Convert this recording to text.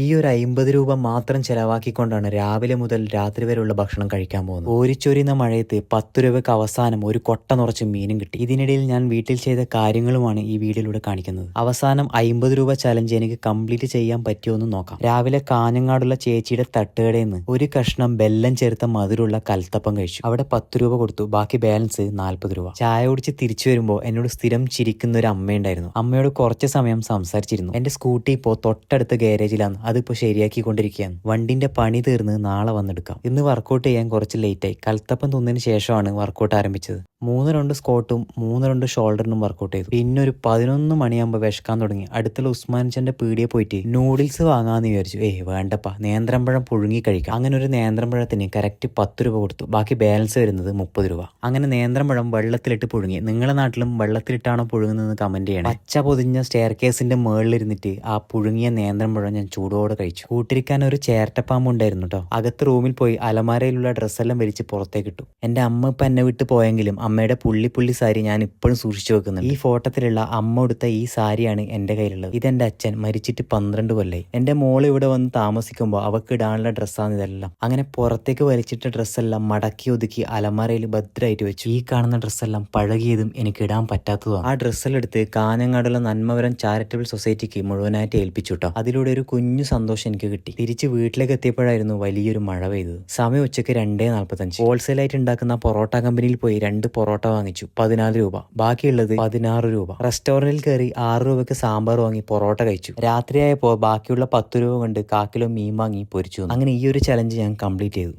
ഈ ഒരു അമ്പത് രൂപ മാത്രം ചെലവാക്കിക്കൊണ്ടാണ് രാവിലെ മുതൽ രാത്രി വരെയുള്ള ഭക്ഷണം കഴിക്കാൻ പോകുന്നത്. ഓരിച്ചൊരിയുന്ന മഴയത്ത് പത്ത് രൂപയ്ക്ക് അവസാനം ഒരു കൊട്ട നിറച്ച് മീനും കിട്ടി. ഇതിനിടയിൽ ഞാൻ വീട്ടിൽ ചെയ്ത കാര്യങ്ങളുമാണ് ഈ വീഡിയോയിലൂടെ കാണിക്കുന്നത്. അവസാനം അമ്പത് രൂപ ചലഞ്ച് എനിക്ക് കംപ്ലീറ്റ് ചെയ്യാൻ പറ്റുമോ നോക്കാം. രാവിലെ കാഞ്ഞങ്ങാടുള്ള ചേച്ചിയുടെ തട്ടുകടയിൽ നിന്ന് ഒരു കഷ്ണം ബെല്ലം ചേർത്ത മധുരമുള്ള കൽത്തപ്പം കഴിച്ചു. അവിടെ പത്ത് രൂപ കൊടുത്തു. ബാക്കി ബാലൻസ് നാൽപ്പത് രൂപ. ചായ കുടിച്ച് തിരിച്ചു വരുമ്പോൾ എന്നോട് സ്ഥിരം ചിരിക്കുന്ന ഒരു അമ്മയുണ്ടായിരുന്നു. അമ്മയോട് കുറച്ച് സമയം സംസാരിച്ചിരുന്നു. എന്റെ സ്കൂട്ടി ഇപ്പോൾ തൊട്ടടുത്ത് ഗാരേജിലാണ് അതിപ്പോ ശരിയാക്കിക്കൊണ്ടിരിക്കുകയാണ്. വണ്ടിന്റെ പണി തീർന്ന് നാളെ വന്നെടുക്കാം. ഇന്ന് വർക്കൗട്ട് ചെയ്യാൻ കുറച്ച് ലേറ്റായി കൽത്തപ്പം തിന്നതിന് ശേഷമാണ് വർക്കൗട്ട് ആരംഭിച്ചത്. മൂന്ന് രണ്ട് സ്കോട്ടും മൂന്ന് രണ്ട് ഷോൾഡറിനും വർക്കൗട്ട് ചെയ്തു. പിന്നെ ഒരു പതിനൊന്ന് മണിയാകുമ്പോൾ വിശക്കാൻ തുടങ്ങി. അടുത്തുള്ള ഉസ്മാൻചന്റെ പീടിയെ പോയിട്ട് നൂഡിൽസ് വാങ്ങാന്ന് വിചാരിച്ചു. ഏയ് വേണ്ടപ്പ. നേന്ത്രമ്പഴം പുഴുങ്ങി കഴിക്കാം. അങ്ങനെ ഒരു നേന്ത്രമ്പഴത്തിന് കറക്റ്റ് പത്ത് രൂപ കൊടുത്തു. ബാക്കി ബാലൻസ് വരുന്നത് മുപ്പത് രൂപ. അങ്ങനെ നേന്ത്രമ്പഴം വെള്ളത്തിലിട്ട് പുഴുങ്ങി. നിങ്ങളുടെ നാട്ടിലും വെള്ളത്തിലിട്ടാണോ പുഴുങ്ങുന്നത് കമന്റ് ചെയ്യണം. പച്ച പൊതിഞ്ഞ സ്റ്റെയർ കേസിന്റെ മുകളിലിരുന്നിട്ട് ആ പുഴുങ്ങിയ നേന്ത്രമ്പഴം ഞാൻ ചൂടോടെ കഴിച്ചു. കൂട്ടിരിക്കാൻ ഒരു ചേരട്ടപ്പാമ്പ് ഉണ്ടായിരുന്നു കേട്ടോ അകത്ത് റൂമിൽ പോയി അലമാരയിലുള്ള ഡ്രസ്സെല്ലാം വലിച്ച് പുറത്തേക്ക് ഇട്ടു എന്റെ അമ്മ ഇപ്പൊ എന്നെ വിട്ട് പോയെങ്കിലും അമ്മയുടെ പുള്ളി പുള്ളി സാരി ഞാൻ ഇപ്പോഴും സൂക്ഷിച്ചു വെക്കുന്നുണ്ട്. ഈ ഫോട്ടത്തിലുള്ള അമ്മ എടുത്ത ഈ സാരിയാണ് എന്റെ കയ്യിലുള്ളത്. ഇതെന്റെ അച്ഛൻ മരിച്ചിട്ട് പന്ത്രണ്ട് കൊല്ലായി. എന്റെ മോൾ ഇവിടെ വന്ന് താമസിക്കുമ്പോൾ അവക്ക് ഇടാനുള്ള ഡ്രസ്സാണ് ഇതെല്ലാം. അങ്ങനെ പുറത്തേക്ക് വലിച്ചിട്ട ഡ്രസ്സെല്ലാം മടക്കി ഒതുക്കി അലമാരയിൽ ഭദ്രമായിട്ട് വെച്ചു. ഈ കാണുന്ന ഡ്രസ്സെല്ലാം പഴകിയതും എനിക്ക് ഇടാൻ പറ്റാത്തതുമാണ്. ആ ഡ്രസ്സെല്ലാം എടുത്ത് കാഞ്ഞങ്ങാടുള്ള നന്മവരം ചാരിറ്റബിൾ സൊസൈറ്റിക്ക് മുഴുവനായിട്ട് ഏൽപ്പിച്ചു കേട്ടോ. അതിലൂടെ ഒരു കുഞ്ഞു സന്തോഷം എനിക്ക് കിട്ടി. തിരിച്ച് വീട്ടിലേക്ക് എത്തിയപ്പോഴായിരുന്നു വലിയൊരു മഴ പെയ്തത്. സമയം ഉച്ചയ്ക്ക് രണ്ടേ നാൽപ്പത്തഞ്ച്. ഹോൾസെയിലായിട്ട് ഉണ്ടാക്കുന്ന പൊറോട്ട കമ്പനിയിൽ പോയി രണ്ട് പൊറോട്ട വാങ്ങിച്ചു. പതിനാല് രൂപ. ബാക്കിയുള്ളത് പതിനാറ് രൂപ. റെസ്റ്റോറന്റിൽ കയറി ആറ് രൂപയ്ക്ക് സാമ്പാർ വാങ്ങി പൊറോട്ട കഴിച്ചു. രാത്രിയായപ്പോൾ ബാക്കിയുള്ള പത്ത് രൂപ കൊണ്ട് കാക്കിലോ മീൻ വാങ്ങി പൊരിച്ചു അങ്ങനെ ഈ ഒരു ചലഞ്ച് ഞാൻ കംപ്ലീറ്റ് ചെയ്തു.